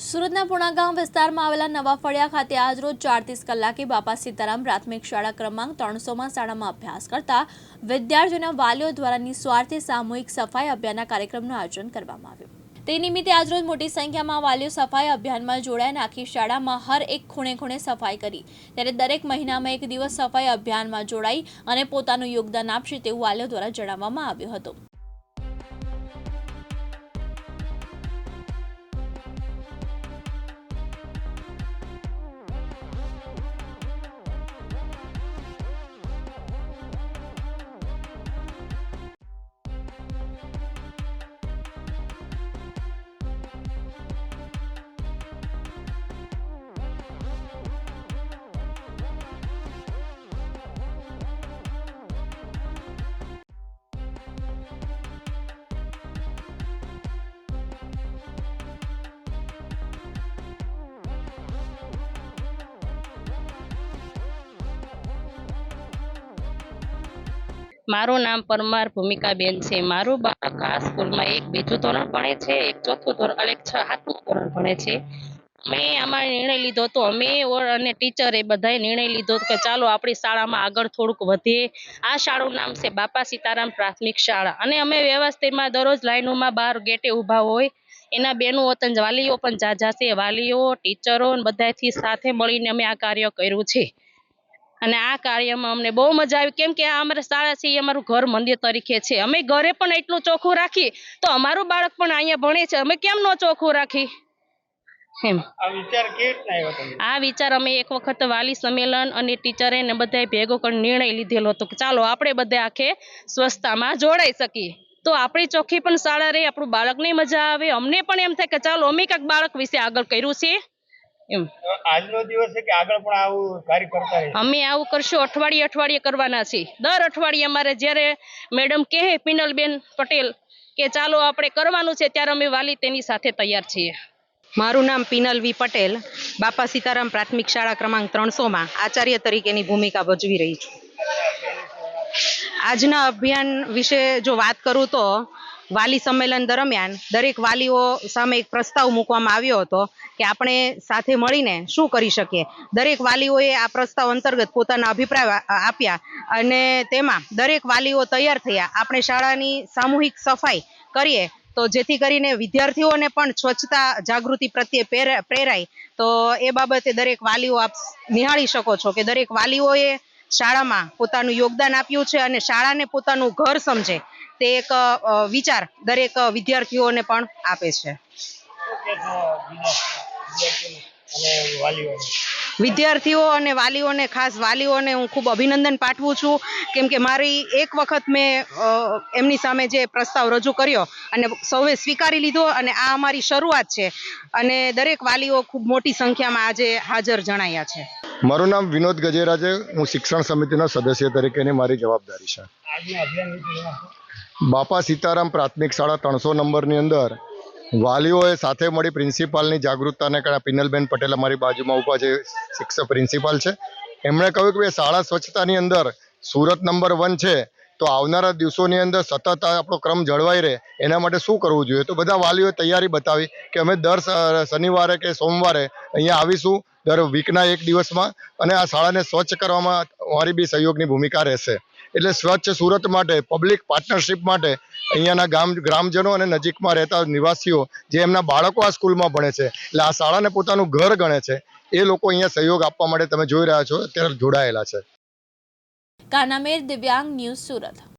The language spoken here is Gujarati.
સુરતના પુણાગામ વિસ્તારમાં આવેલા નવા ફળિયા ખાતે આજરોજ ચાર ત્રીસ કલાકે બાપા સીતારામ પ્રાથમિક શાળા ક્રમાંક ત્રણસોમાં શાળામાં અભ્યાસ કરતા વિદ્યાર્થીઓના વાલીઓ દ્વારા નિસ્વાર્થે સામૂહિક સફાઈ અભિયાનના કાર્યક્રમનું આયોજન કરવામાં આવ્યું. તે નિમિત્તે આજરોજ મોટી સંખ્યામાં વાલીઓ સફાઈ અભિયાનમાં જોડાઈને આખી શાળામાં હર એક ખૂણે ખૂણે સફાઈ કરી. ત્યારે દરેક મહિનામાં એક દિવસ સફાઈ અભિયાનમાં જોડાઈ અને પોતાનું યોગદાન આપશે તેવું વાલીઓ દ્વારા જણાવવામાં આવ્યું હતું. મારું નામ પરમાર ભૂમિકાબેન છે. મારું બાળક આ સ્કૂલમાં એક બીજું ધોરણ ભણે છે, એક ચોથું ધોરણ અને એક સાતમું ધોરણ ભણે છે. મેં આમાં નિર્ણય લીધો હતો અમે અને ટીચરે બધાએ નિર્ણય લીધો કે ચાલો આપણી શાળામાં આગળ થોડુંક વધીએ. આ શાળાનું નામ છે બાપા સીતારામ પ્રાથમિક શાળા. અને અમે વ્યવસ્થિતમાં દરરોજ લાઈનોમાં બહાર ગેટે ઊભા હોય. એના બેનું વતન વાલીઓ પણ જાજા છે વાલીઓ, ટીચરો બધાથી સાથે મળીને અમે આ કાર્ય કર્યું છે. અને આ કાર્યમાં અમને બહુ મજા આવી. કેમ કે આ અમારી શાળા છે એ અમારું ઘર મંદિર તરીકે છે. અમે ઘરે પણ એટલું ચોખ્ખું રાખી તો અમારું બાળક પણ અહીંયા ભણે છે. અમે કેમ ન ચોખ્ખું રાખી? એમ. વિચાર આ વિચાર અમે એક વખત વાલી સંમેલન અને ટીચરે ને બધા ભેગો કરી નિર્ણય લીધેલો હતો કે ચાલો આપણે બધા આખે સ્વચ્છતામાં જોડાઈ શકીએ. તો આપણી ચોખ્ખી પણ શાળા રહી આપણું બાળકને મજા આવે. અમને પણ એમ થાય કે ચાલો અમે કાંઈક બાળક વિશે આગળ કર્યું છે. એમ. આજનો દિવસ છે કે આગળ પણ આવું કાર્ય કરતા અમે આવું કરશું અઠવાડિયે અઠવાડિયે કરવાના છીએ. દર અઠવાડિયે અમારે જ્યારે મેડમ કહે પિનલબેન પટેલ કે ચાલો આપણે કરવાનું છે ત્યારે અમે વાલી તેની સાથે તૈયાર છીએ. મારું નામ પિનલ વી પટેલ. બાપા સીતારામ પ્રાથમિક શાળા ક્રમાંક ત્રણસોમાં આચાર્ય તરીકેની ભૂમિકા ભજવી રહી છું. આજના અભિયાન વિશે જો વાત કરું તો વાલી સંમેલન દરમિયાન દરેક વાલીઓ સામે એક પ્રસ્તાવ મૂકવામાં આવ્યો હતો કે આપણે સાથે મળીને શું કરી શકીએ. દરેક વાલીઓએ આ પ્રસ્તાવ અંતર્ગત પોતાના અભિપ્રાય આપ્યા અને તેમાં દરેક વાલીઓ તૈયાર થયા. આપણે શાળાની સામૂહિક સફાઈ કરીએ તો જેથી કરીને વિદ્યાર્થીઓને પણ સ્વચ્છતા જાગૃતિ પ્રત્યે પ્રેરાય. તો એ બાબતે દરેક વાલીઓ આપ નિહાળી શકો છો કે દરેક વાલીઓએ શાળામાં પોતાનું યોગદાન આપ્યું છે અને શાળાને પોતાનું ઘર સમજે. તે એક વિચાર દરેક વિદ્યાર્થીઓને પણ આપે છે. વિદ્યાર્થીઓ અને વાલીઓને, ખાસ વાલીઓને હું ખૂબ અભિનંદન પાઠવું છું. કેમ કે મારી એક વખત મેં એમની સામે જે પ્રસ્તાવ રજૂ કર્યો અને સૌએ સ્વીકારી લીધો અને આ અમારી શરૂઆત છે. અને દરેક વાલીઓ ખૂબ મોટી સંખ્યામાં આજે હાજર જણાયા છે. મારું નામ વિનોદ ગજેરા છે. હું શિક્ષણ સમિતિના સદસ્ય તરીકેની મારી જવાબદારી છે? બાપા સીતારામ પ્રાથમિક શાળા ત્રણસો નંબરની અંદર વાલીઓએ સાથે મળી પ્રિન્સિપાલની જાગૃતતાને કારણે પિનલબેન પટેલ અમારી બાજુમાં ઊભા છે. શિક્ષક પ્રિન્સિપાલ છે. એમણે કહ્યું કે શાળા સ્વચ્છતાની અંદર સુરત નંબર વન છે તો આવનારા દિવસોની અંદર સતત આપણો ક્રમ જળવાઈ રહે. એના માટે શું કરવું જોઈએ? તો બધા વાલીઓએ તૈયારી બતાવી કે અમે દર શનિવારે કે સોમવારે અહીંયા આવીશું. દર વીકના એક દિવસમાં અને આ શાળાને સ્વચ્છ કરવામાં અમારી બી સહયોગની ભૂમિકા રહેશે. એટલે સ્વચ્છ સુરત માટે પબ્લિક પાર્ટનરશિપ માટે અહીંયાના ગામ, ગ્રામજનો અને નજીકમાં રહેતા નિવાસીઓ જે એમના બાળકો આ સ્કૂલમાં ભણે છે, એટલે આ શાળાને પોતાનું ઘર ગણે છે, એ લોકો અહીંયા સહયોગ આપવા માટે તમે જોઈ રહ્યા છો, અત્યારે જોડાયેલા છે. કાનામેર દિવ્યાંગ ન્યૂઝ સુરત.